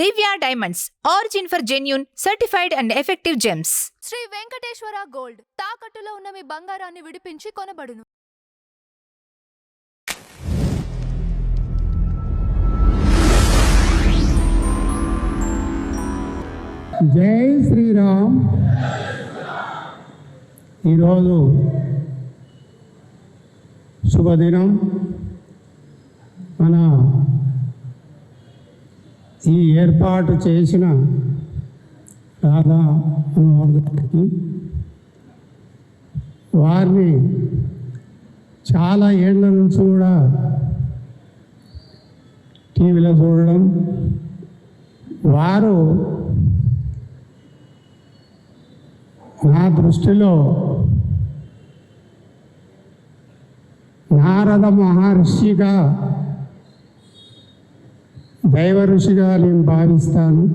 Divya diamonds. Origin for genuine certified and effective gems. Sri Venkateswara gold. తాకట్టులో ఉన్న మీ బంగారాన్ని విడిపించి కొనబడును. జై శ్రీరామ్. ఈరోజు శుభదినం. మన ఈ ఏర్పాటు చేసిన రాధా వారిని చాలా ఏళ్ళ నుంచి కూడా టీవీలో చూడడం వారు నా దృష్టిలో నారద మహర్షిగా దైవ ఋషిగా నేను భావిస్తాను.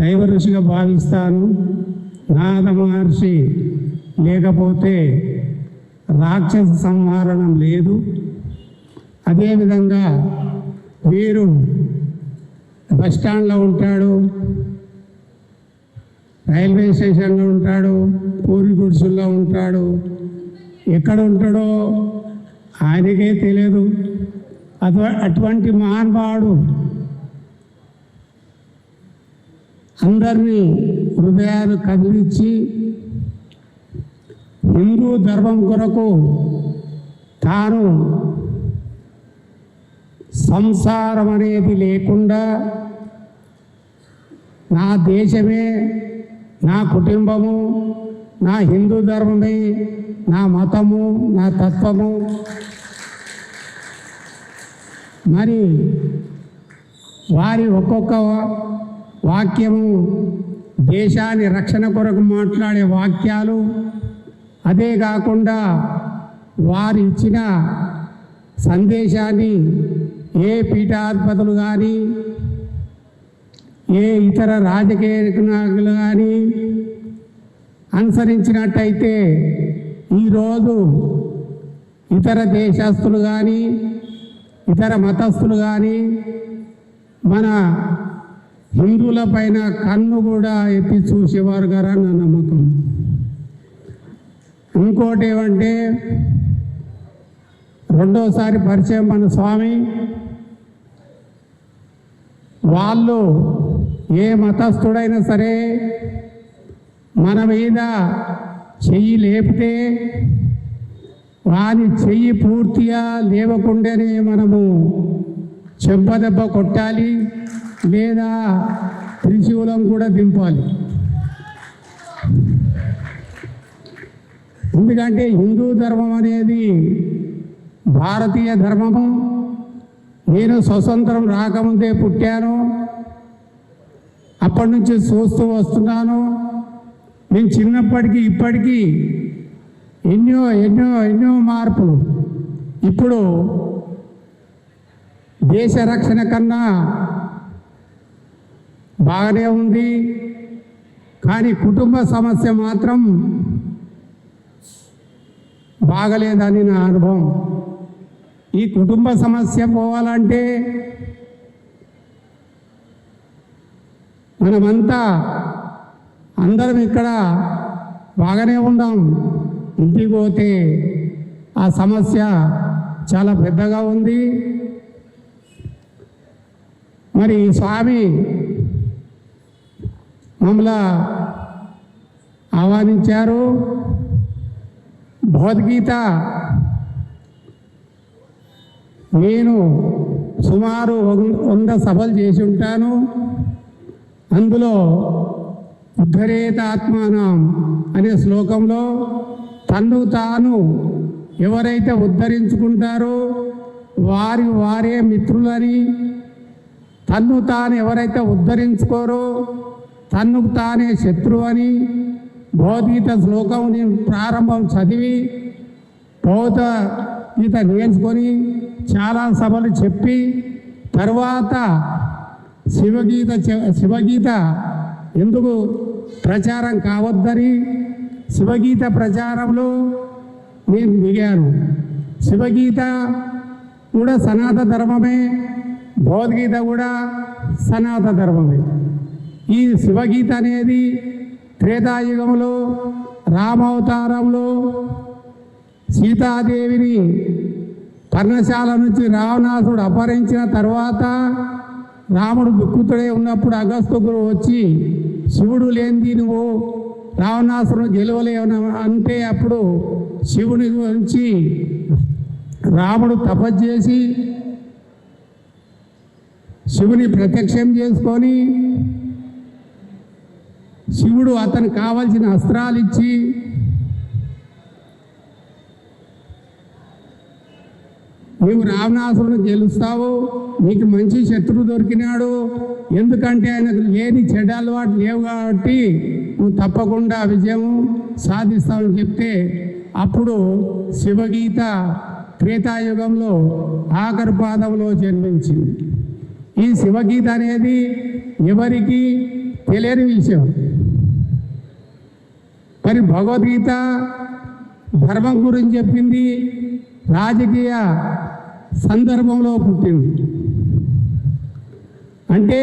దైవ ఋషిగా భావిస్తాను. నాద మహర్షి లేకపోతే రాక్షస సంహారణం లేదు. అదేవిధంగా వీరు బస్టాండ్లో ఉంటాడు రైల్వే స్టేషన్లో ఉంటాడు పూరి గుడిసుల్లో ఉంటాడు. ఎక్కడ ఉంటాడో ఆయనకే తెలియదు. అటువంటి మహానుభావుడు అందరినీ హృదయాలు కదిలించి హిందూ ధర్మం కొరకు తాను సంసారం అనేది లేకుండా నా దేశమే నా కుటుంబము నా హిందూ ధర్మమే నా మతము నా తత్వము మరి వారి ఒక్కొక్క వాక్యము దేశాన్ని రక్షణ కొరకు మాట్లాడే వాక్యాలు. అదే కాకుండా వారు ఇచ్చిన సందేశాన్ని ఏ పీఠాధిపతులు కానీ ఏ ఇతర రాజకీయ నాయకులు కానీ అనుసరించినట్టయితే ఈరోజు ఇతర దేశస్తులు కానీ ఇతర మతస్థులు కానీ మన హిందువుల పైన కన్ను కూడా ఎత్తి చూసేవారు గారా నా నమ్మకం. ఇంకోటి ఏమంటే రెండోసారి పరిచయం మన స్వామి వాళ్ళు ఏ మతస్థుడైనా సరే మన మీద చెయ్యి లేపితే వాని చెయ్యి పూర్తిగా లేవకుండానే మనము చెంపదెబ్బ కొట్టాలి లేదా త్రిశూలం కూడా దింపాలి. ఎందుకంటే హిందూ ధర్మం అనేది భారతీయ ధర్మము. నేను స్వతంత్రం రాకముందే పుట్టాను. అప్పటి నుంచి చూస్తూ వస్తున్నాను. నేను చిన్నప్పటికీ ఇప్పటికీ ఎన్నో ఎన్నో ఎన్నో మార్పులు. ఇప్పుడు దేశ రక్షణ కన్నా బాగానే ఉంది. కానీ కుటుంబ సమస్య మాత్రం బాగలేదని నా అనుభవం. ఈ కుటుంబ సమస్య పోవాలంటే మనమంతా అందరం ఇక్కడ బాగానే ఉన్నాం ఇంటికి పోతే ఆ సమస్య చాలా పెద్దగా ఉంది. మరి స్వామి మమ్మల్ని ఆహ్వానించారు. భగవద్గీత నేను సుమారు వం- వంద సభలు చేసి ఉంటాను. అందులో ఉద్ధరేతాత్మానం అనే శ్లోకంలో తన్ను తాను ఎవరైతే ఉద్ధరించుకుంటారో వారి వారే మిత్రులని. తన్ను తాను ఎవరైతే ఉద్ధరించుకోరో తన్నుకు తానే శత్రువు అని భగవద్గీత శ్లోకం నేను ప్రారంభం చదివి బౌద్ధ గీత నేర్చుకొని చాలా సభలు చెప్పి తర్వాత శివగీత శివగీత ఎందుకు ప్రచారం కావద్దని శివగీత ప్రచారంలో నేను దిగాను శివగీత కూడా సనాత ధర్మమే భగవద్గీత కూడా సనాత ధర్మమే. ఈ శివగీత అనేది త్రేతాయుగంలో రామావతారంలో సీతాదేవిని పర్ణశాల నుంచి రావణాసుడు అపహరించిన తర్వాత రాముడు దుఃఖితుడై ఉన్నప్పుడు అగస్తుడు వచ్చి శివుడు లేనిది నువ్వు రావణాసురుడు గెలవలేవన అంటే అప్పుడు శివుని గురించి రాముడు తపస్సు చేసి శివుని ప్రత్యక్షం చేసుకొని శివుడు అతనికి కావలసిన అస్త్రాలు ఇచ్చి నీవు రావణాసురుని గెలుస్తావు నీకు మంచి శత్రువు దొరికినాడు. ఎందుకంటే ఆయనకు లేని చెడ్డ అలవాటు లేవు కాబట్టి నువ్వు తప్పకుండా విజయం సాధిస్తావని చెప్తే అప్పుడు శివగీత త్రేతాయుగంలో ఆఖరి పాదంలో జన్మించింది. ఈ శివగీత అనేది ఎవరికి తెలియని విషయం. మరి భగవద్గీత ధర్మం గురించి చెప్పింది రాజకీయ సందర్భంలో పుట్టింది. అంటే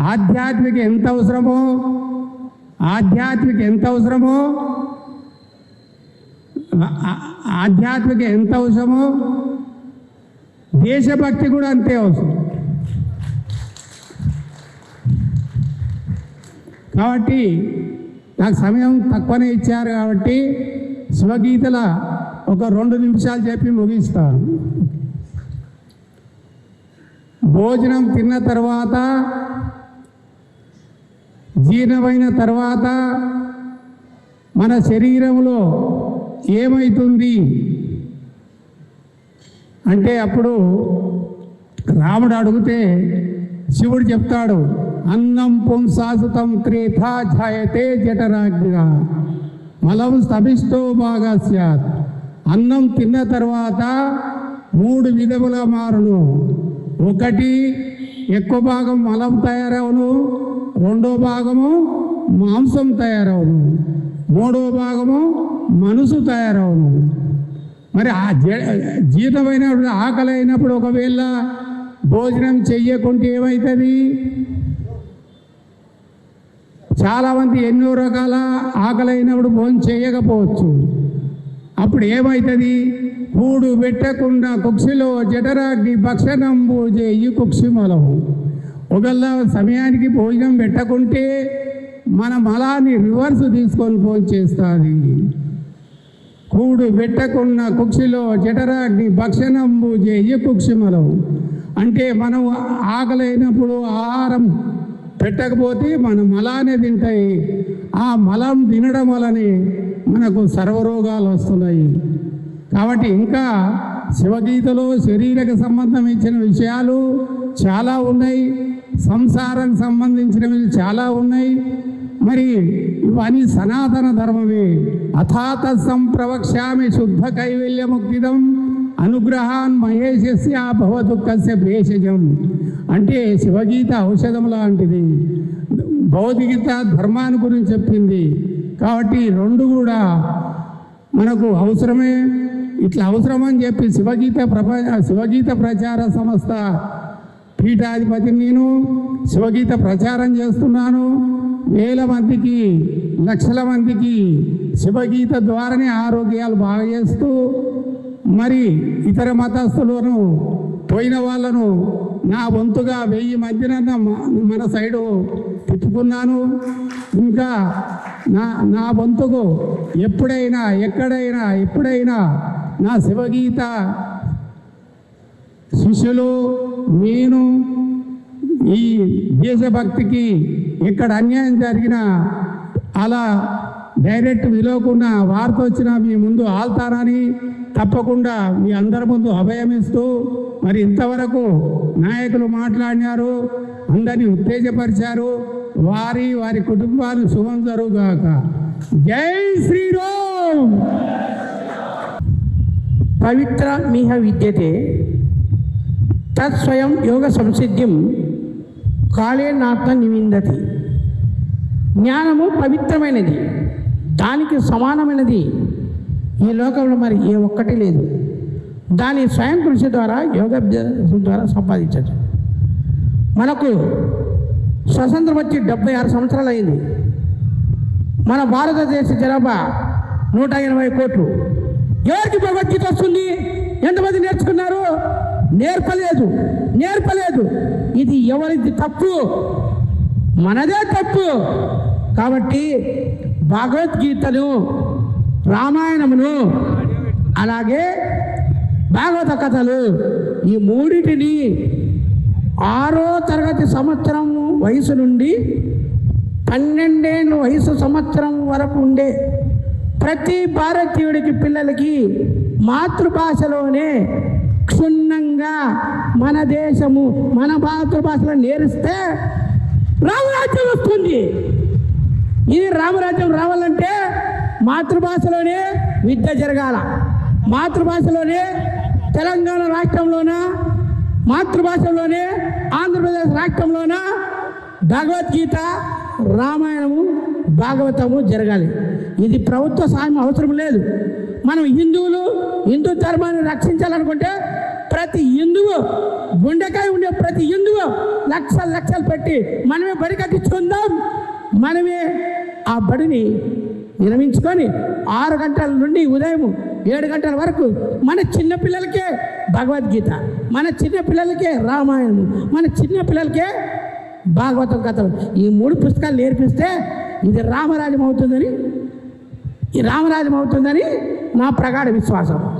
ఆధ్యాత్మిక ఎంత అవసరమో ఆధ్యాత్మిక ఎంత అవసరమో? ఆధ్యాత్మిక ఎంత అవసరమో? దేశభక్తి కూడా అంతే అవసరం. కాబట్టి నాకు సమయం తక్కువనే ఇచ్చారు కాబట్టి శివగీతల ఒక రెండు నిమిషాలు చెప్పి ముగిస్తాను. భోజనం తిన్న తర్వాత జీర్ణమైన తర్వాత మన శరీరంలో ఏమవుతుంది అంటే అప్పుడు రాముడు అడిగితే శివుడు చెప్తాడు అన్నం పుంసాసుతం త్రేథా ఛాయతే జఠరాజ్ఞ మలం స్తభిష్టో బాగా స్యాత్ అన్నం తిన్న తర్వాత మూడు విధముల మారును. ఒకటి ఎక్కువ భాగం మలం తయారవును రెండో భాగము మాంసం తయారవును. మూడో భాగము మనసు తయారవును. మరి ఆ జ- ఆకలి అయినప్పుడు ఒకవేళ భోజనం చెయ్యకుంటే ఏమవుతుంది చాలామంది ఎన్నో రకాల ఆకలి అయినప్పుడు భోజనం చేయకపోవచ్చు అప్పుడు ఏమవుతుంది కూడు పెట్టకుండా కుక్షిలో జఠరాగ్ని భక్షణం పూజే ఈ కుక్షి మలము ఒకళ్ళ సమయానికి భోజనం పెట్టకుంటే మన మలాన్ని రివర్స్ తీసుకొని భోజనం చేస్తుంది. కూడు పెట్టకున్న కుక్షిలో జఠరాగ్ని భక్షణంబు చేయి కుక్షిమలం. అంటే మనం ఆకలైనప్పుడు ఆహారం పెట్టకపోతే మన మలానే తింటాయి. ఆ మలం తినడం వలనే మనకు సర్వరోగాలు వస్తున్నాయి. కాబట్టి ఇంకా శివగీతలో శరీరక సంబంధం ఇచ్చిన విషయాలు చాలా ఉన్నాయి. సంసారానికి సంబంధించినవి చాలా ఉన్నాయి. మరి ఇవన్నీ సనాతన ధర్మమే. అథాత సంప్రవక్ష్యామి శుద్ధ కైవల్యముక్తిదం అనుగ్రహాన్ మహేశస్య భవదుఃఖస్య భేషజం. అంటే శివగీత ఔషధం లాంటిది. భౌతికత ధర్మాన్ని గురించి చెప్పింది. కాబట్టి రెండు కూడా మనకు అవసరమే. ఇట్లా అవసరమని చెప్పి శివగీత ప్రపంచ శివగీత ప్రచార సంస్థ పీఠాధిపతి నేను శివగీత ప్రచారం చేస్తున్నాను. వేల మందికి లక్షల మందికి శివగీత ద్వారానే ఆరోగ్యాలు బాగా చేస్తూ మరి ఇతర మతస్థులను పోయిన వాళ్ళను నా వంతుగా వెయ్యి మధ్యన మన సైడు తిప్పుకున్నాను. ఇంకా నా నా వంతుకు ఎప్పుడైనా ఎక్కడైనా ఎప్పుడైనా నా శివగీత శిష్యులు నేను ఈ దేశభక్తికి ఎక్కడ అన్యాయం జరిగినా అలా డైరెక్ట్ విలువకున్న వార్త వచ్చిన మీ ముందు ఆల్తారని తప్పకుండా మీ అందరి ముందు అభయమిస్తూ మరి ఇంతవరకు నాయకులు మాట్లాడినారు అందరినీ ఉత్తేజపరిచారు వారి వారి కుటుంబాలు శుభం జరుగుగాక. జై శ్రీరామ్! పవిత్ర మిహ విద్యతే తత్స్వయం యోగ సంసిద్ధ్యం కాళే నాత్మ నివిందతి. జ్ఞానము పవిత్రమైనది. దానికి సమానమైనది. ఈ లోకంలో మరి ఏ ఒక్కటి లేదు. దాని స్వయం కృషి ద్వారా యోగాభ్యాసం ద్వారా సంపాదించచ్చు. మనకు స్వతంత్రం వచ్చి డెబ్బై ఆరు సంవత్సరాలు అయింది. మన భారతదేశ జనాభా నూట ఎనభై కోట్లు. ఎవరికి భగవద్గీత వస్తుంది? ఎంతమంది నేర్చుకున్నారు? నేర్పలేదు నేర్పలేదు. ఇది ఎవరిది తప్పు? మనదే తప్పు. కాబట్టి భగవద్గీతను రామాయణమును అలాగే భాగవత కథలు ఈ మూడింటిని ఆరో తరగతి సంవత్సరం వయసు నుండి పన్నెండేళ్ళ వయసు సంవత్సరం వరకు ఉండే ప్రతి భారతీయుడికి పిల్లలకి మాతృభాషలోనే క్షుణ్ణంగా మన దేశము మన మాతృభాషలో నేరిస్తే రామరాజ్యం వస్తుంది. ఇది రామరాజ్యం రావాలంటే మాతృభాషలోనే విద్య జరగాల. మాతృభాషలోనే తెలంగాణ రాష్ట్రంలోన మాతృభాషలోనే ఆంధ్రప్రదేశ్ రాష్ట్రంలోన భగవద్గీత రామాయణము భాగవతము జరగాలి. ఇది ప్రభుత్వ సాయం అవసరం లేదు. మనం హిందువులు హిందూ ధర్మాన్ని రక్షించాలనుకుంటే ప్రతి హిందువు గుండెకాయ ఉండే ప్రతి హిందువు లక్షలు లక్షలు పెట్టి మనమే బడి కట్టించుకుందాం మనమే ఆ బడిని విరమించుకొని ఆరు గంటల నుండి ఉదయం ఏడు గంటల వరకు మన చిన్నపిల్లలకే భగవద్గీత మన చిన్న పిల్లలకే రామాయణం మన చిన్న పిల్లలకే భాగవతం కథలు. ఈ మూడు పుస్తకాలు నేర్పిస్తే ఇది రామరాజ్యం అవుతుందని ఈ రామరాజ్యం అవుతుందని నా ప్రగాఢ విశ్వాసం.